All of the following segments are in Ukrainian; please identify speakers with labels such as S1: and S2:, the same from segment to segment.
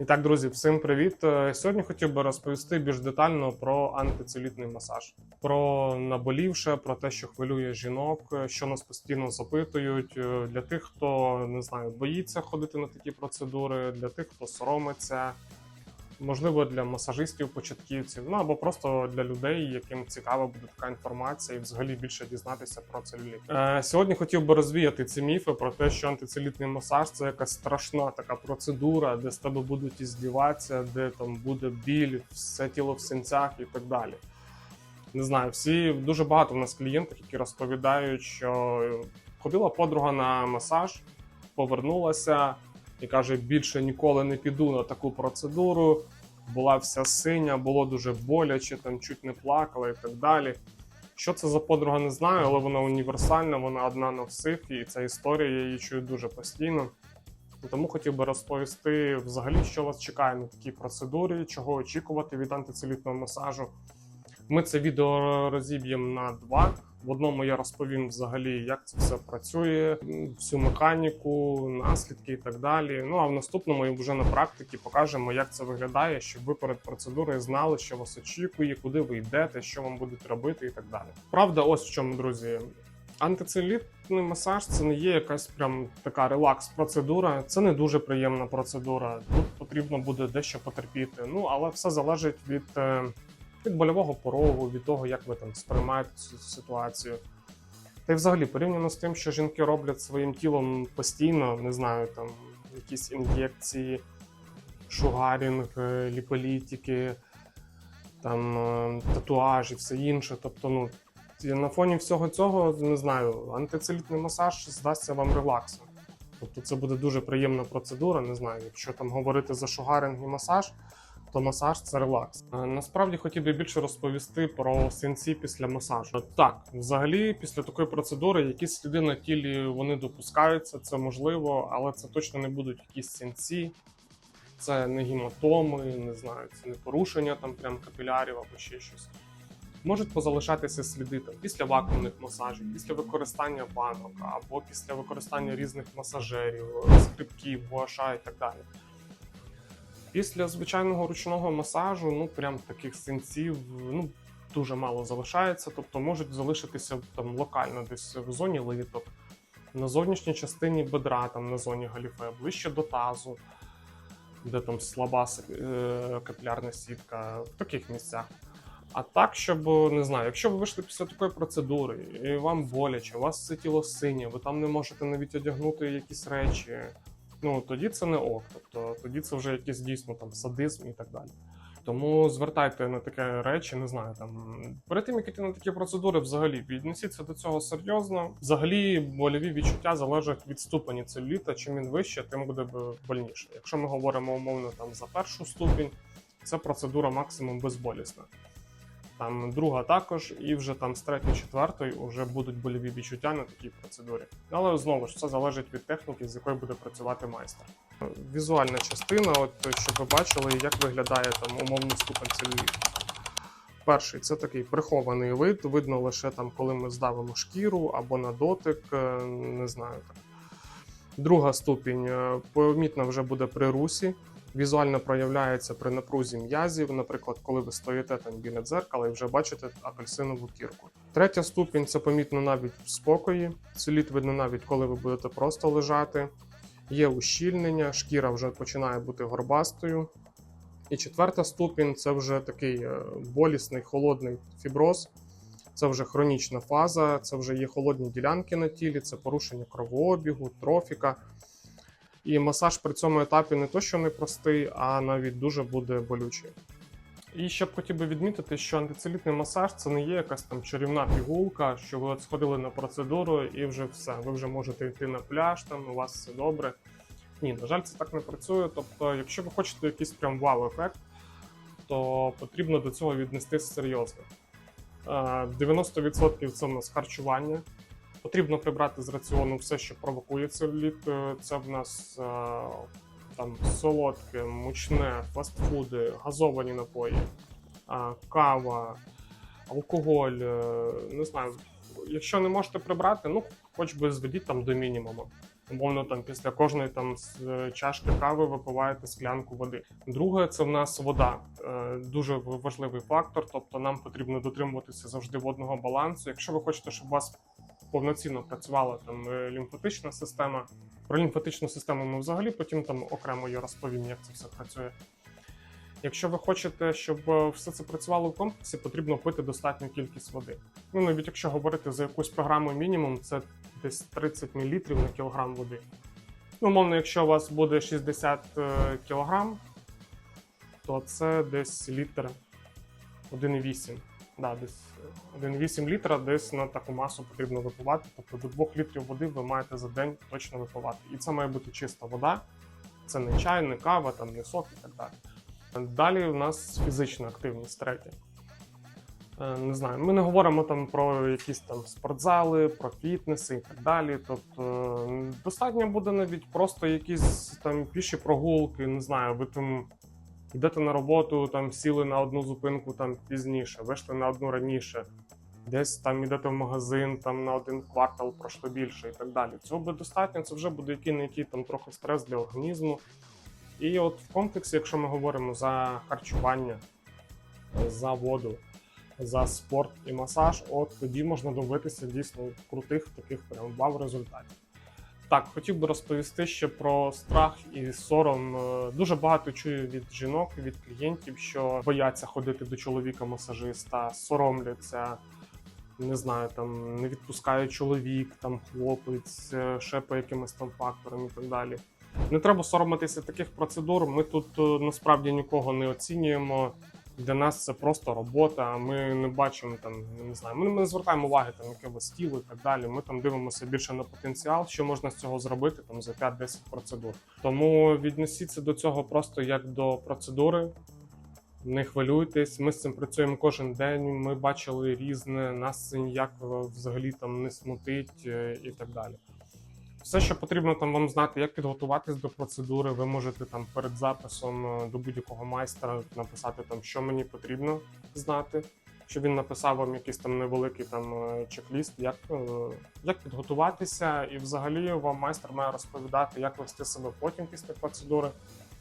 S1: І так, друзі, всім привіт. Е, Сьогодні хотів би розповісти більш детально про антицелітний масаж, про наболівше, про те, що хвилює жінок, е, що нас постійно запитують. Е, Для тих, хто не знаю, боїться ходити на такі процедури, для тих, хто соромиться. Можливо, для масажистів, початківців, ну або просто для людей, яким цікава буде така інформація, і взагалі більше дізнатися про целюліт. Е, сьогодні хотів би розвіяти ці міфи про те, що антицелітний масаж це якась страшна така процедура, де з тебе будуть іздіватися, де там буде біль, все тіло в синцях і так далі. Не знаю, всі дуже багато в нас клієнтів, які розповідають, що ходила подруга на масаж, повернулася і каже: більше ніколи не піду на таку процедуру. Була вся синя, було дуже боляче, там чуть не плакала і так далі. Що це за подруга, не знаю, але вона універсальна, вона одна на всіх, і ця історія я її чую дуже постійно. Тому хотів би розповісти взагалі, що вас чекає на такій процедурі, чого очікувати від антицелітного масажу. Ми це відео розіб'ємо на два. В одному я розповім взагалі, як це все працює, всю механіку, наслідки і так далі. Ну а в наступному вже на практиці покажемо, як це виглядає, щоб ви перед процедурою знали, що вас очікує, куди ви йдете, що вам будуть робити і так далі. Правда, ось в чому, друзі. Антицелітний масаж це не є якась прям така релакс-процедура. Це не дуже приємна процедура. Тут потрібно буде дещо потерпіти. Ну але все залежить від, е, від больового порогу, від того, як ви там сприймаєте цю ситуацію. Та й взагалі, порівняно з тим, що жінки роблять своїм тілом постійно, не знаю, там якісь ін'єкції, шугарінг, е, ліполітики, там е, татуажі, все інше. Тобто, ну, на фоні всього цього, не знаю, антицелітний масаж здасться вам релаксом. Тобто це буде дуже приємна процедура. Не знаю, якщо там говорити за шугаринг і масаж, то масаж це релакс. Е, Насправді хотів би більше розповісти про синці після масажу. Так, взагалі, після такої процедури якісь сліди на тілі вони допускаються, це можливо, але це точно не будуть якісь синці. Це не гематоми, не знаю, це не порушення там прям капілярів або ще щось. Можуть позалишатися сліди там після вакуумних масажів, після використання банок або після використання різних масажерів, скрипків, гуаша і так далі. Після звичайного ручного масажу, ну прям таких синців ну, дуже мало залишається, тобто можуть залишитися там локально, десь в зоні литок, на зовнішній частині бедра, там на зоні галіфе, ближче до тазу, де там слаба е, капілярна сітка, в таких місцях. А так, щоб не знаю, якщо ви вийшли після такої процедури, і вам боляче, у вас все тіло синє, ви там не можете навіть одягнути якісь речі. Ну тоді це не ок. Тобто тоді це вже якийсь дійсно там садизм і так далі. Тому звертайте на таке речі, не знаю там перед тим, як іти на такі процедури, взагалі віднесіться до цього серйозно. Взагалі, больові відчуття залежать від ступені целюліта. Чим він вище, тим буде больніше. Якщо ми говоримо умовно там за першу ступінь, це процедура максимум безболісна. Там друга також, і вже там з третьої, четвертої вже будуть больові відчуття на такій процедурі. Але знову ж це залежить від техніки, з якою буде працювати майстер. Візуальна частина, от щоб ви бачили, як виглядає там умовний ступень целюліту. Перший це такий прихований вид, видно лише там, коли ми здавимо шкіру або на дотик, е, не знаю так. Друга ступінь е, помітна вже буде при русі. Візуально проявляється при напрузі м'язів, наприклад, коли ви стоїте там біля дзеркала і вже бачите апельсинову кірку. Третя ступінь це помітно навіть в спокої. Целіт видно навіть коли ви будете просто лежати. Є ущільнення, шкіра вже починає бути горбастою. І четверта ступінь це вже такий е, болісний холодний фіброз. Це вже хронічна фаза, це вже є холодні ділянки на тілі, це порушення кровообігу, трофіка. І масаж при цьому етапі не то, що не простий, а навіть дуже буде болючий. І ще б хотів би відмітити, що антицелітний масаж це не є якась там чарівна пігулка, що ви от сходили на процедуру і вже все. Ви вже можете йти на пляж, там у вас все добре. Ні, на жаль, це так не працює. Тобто, якщо ви хочете якийсь прям вау-ефект, то потрібно до цього віднестися серйозно. Е, 90% це в нас харчування. Потрібно прибрати з раціону все, що провокує целюліт. Е, Це в нас е, там солодке, мучне, фастфуди, газовані напої, е, кава, алкоголь. Не знаю, якщо не можете прибрати, ну хоч би зведіть там до мінімуму. Умовно, там після кожної там чашки кави випиваєте склянку води. Друге, це в нас вода. Дуже важливий фактор. Тобто нам потрібно дотримуватися завжди водного балансу. Якщо ви хочете, щоб вас повноцінно працювала там е, лімфатична система. Про лімфатичну систему ми взагалі потім там окремо я розповім, як це все працює. Якщо ви хочете, щоб е, все це працювало в комплексі, потрібно пити достатню кількість води. Ну, навіть якщо говорити за якусь програму мінімум, це десь 30 мл на кілограм води. Ну, умовно, якщо у вас буде 60 е, кілограм, то це десь літр 1,8. Да, десь 1,8 літра десь на таку масу потрібно випивати. Тобто до 2 літрів води ви маєте за день точно випивати. І це має бути чиста вода. Це не чай, не кава, там, не сок і так далі. Далі у нас фізична активність третя. Е, Не знаю, ми не говоримо там про якісь там спортзали, про фітнеси і так далі. Тобто достатньо буде навіть просто якісь там піші прогулки, не знаю, ви там йдете на роботу, там сіли на одну зупинку там пізніше, вийшли на одну раніше, десь там йдете в магазин, там на один квартал пройшло більше і так далі. Цього буде достатньо, це вже буде який на який там трохи стрес для організму. І от в комплексі, якщо ми говоримо за харчування, за воду, за спорт і масаж, от тоді можна добитися дійсно крутих таких прям вау результатів. Так, хотів би розповісти ще про страх і сором. Е, Дуже багато чую від жінок, від клієнтів, що бояться ходити до чоловіка-масажиста, соромляться, не знаю, там не відпускає чоловік, там хлопець, е, ще по якимось там факторам і так далі. Не треба соромитися таких процедур. Ми тут е, насправді нікого не оцінюємо. Для нас це просто робота. Ми не бачимо там, не знаю, ми не звертаємо уваги там вас тіло і так далі. Ми там дивимося більше на потенціал, що можна з цього зробити там за 5-10 процедур. Тому віднесіться до цього просто як до процедури. Не хвилюйтесь, ми з цим працюємо кожен день. Ми бачили різне, нас це ніяк е, взагалі там не смутить е, і так далі. Все, що потрібно там вам знати, як підготуватись до процедури, ви можете там перед записом е, до будь-якого майстра написати там, що мені потрібно знати, щоб він написав вам якийсь там невеликий там е, чек-ліст, як, е, як підготуватися, і взагалі вам майстер має розповідати, як вести себе потім після процедури.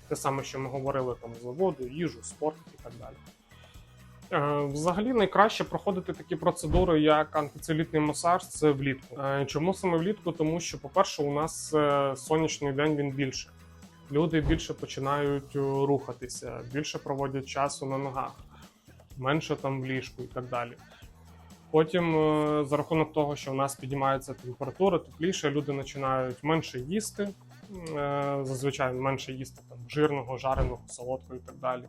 S1: Те саме, що ми говорили там за воду, їжу, спорт і так далі. Е, Взагалі найкраще проходити такі процедури, як антицелітний масаж, це влітку. Е, Чому саме влітку? Тому що, по-перше, у нас е, сонячний день він більше. Люди більше починають рухатися, більше проводять часу на ногах, менше там в ліжку і так далі. Потім, за рахунок того, що у нас піднімається температура, тепліше, люди починають менше їсти, зазвичай менше їсти там жирного, жареного, солодкого і так далі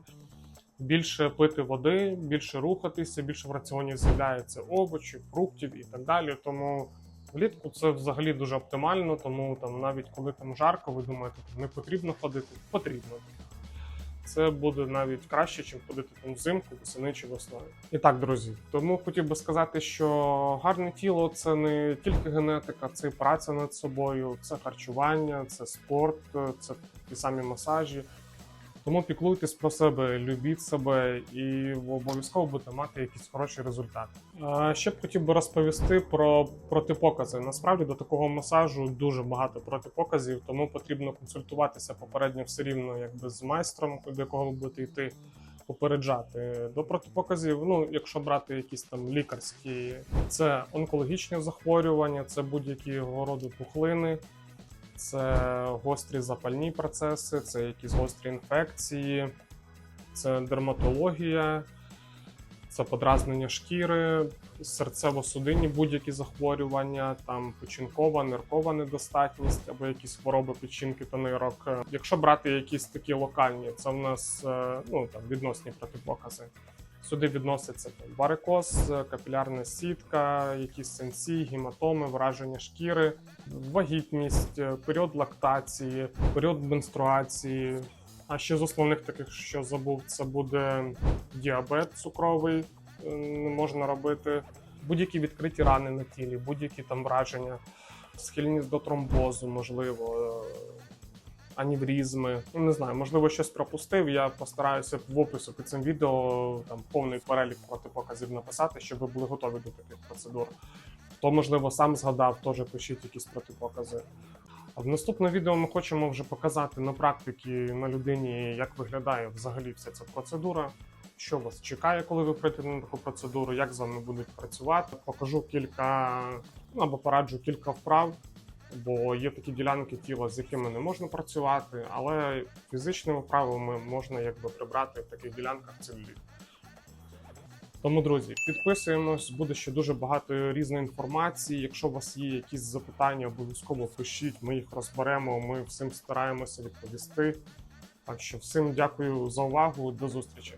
S1: більше пити води, більше рухатися, більше в раціоні з'являється овочів, фруктів і так далі. Тому влітку це взагалі дуже оптимально. Тому там навіть коли там жарко, ви думаєте, не потрібно ходити, потрібно. Це буде навіть краще, ніж ходити там взимку, восени чи весною. І так, друзі, тому хотів би сказати, що гарне тіло це не тільки генетика, це і праця над собою, це харчування, це спорт, це ті самі масажі. Тому піклуйтесь про себе, любіть себе і обов'язково будете мати якісь хороші результати. Ще б хотів би розповісти про протипокази. Насправді до такого масажу дуже багато протипоказів, тому потрібно консультуватися попередньо все рівно, якби з майстром, до якого ви будете йти. Попереджати до протипоказів, ну якщо брати якісь там лікарські, це онкологічні захворювання, це будь-які роду пухлини, це гострі запальні процеси, це якісь гострі інфекції, це дерматологія, це подразнення шкіри, серцево-судинні будь-які захворювання, там печінкова, ниркова недостатність або якісь хвороби печінки та нирок. Якщо брати якісь такі локальні, це в нас е, ну там відносні протипокази. Сюди відносяться там варикоз, капілярна сітка, якісь сенсі, гематоми, враження шкіри, вагітність, е, період лактації, період менструації. А ще з основних таких, що забув, це буде діабет цукровий, е, не можна робити, будь-які відкриті рани на тілі, будь-які там враження, схильність до тромбозу, можливо, е, аніврізми. Ну, не знаю, можливо, щось пропустив. Я постараюся в опису під цим відео там повний перелік протипоказів написати, щоб ви були готові до таких процедур. Хто, можливо, сам згадав, теж пишіть якісь протипокази. А В наступному відео ми хочемо вже показати на практиці на людині, як виглядає взагалі вся ця процедура, що вас чекає, коли ви прийдете на таку процедуру, як з вами будуть працювати. Покажу кілька ну, або пораджу кілька вправ, бо є такі ділянки тіла, з якими не можна працювати, але фізичними вправами можна якби прибрати в таких ділянках целюліт. Тому, друзі, підписуємось, буде ще дуже багато різної інформації. Якщо у вас є якісь запитання, обов'язково пишіть, ми їх розберемо. Ми всім стараємося відповісти. Так що всім дякую за увагу. До зустрічі.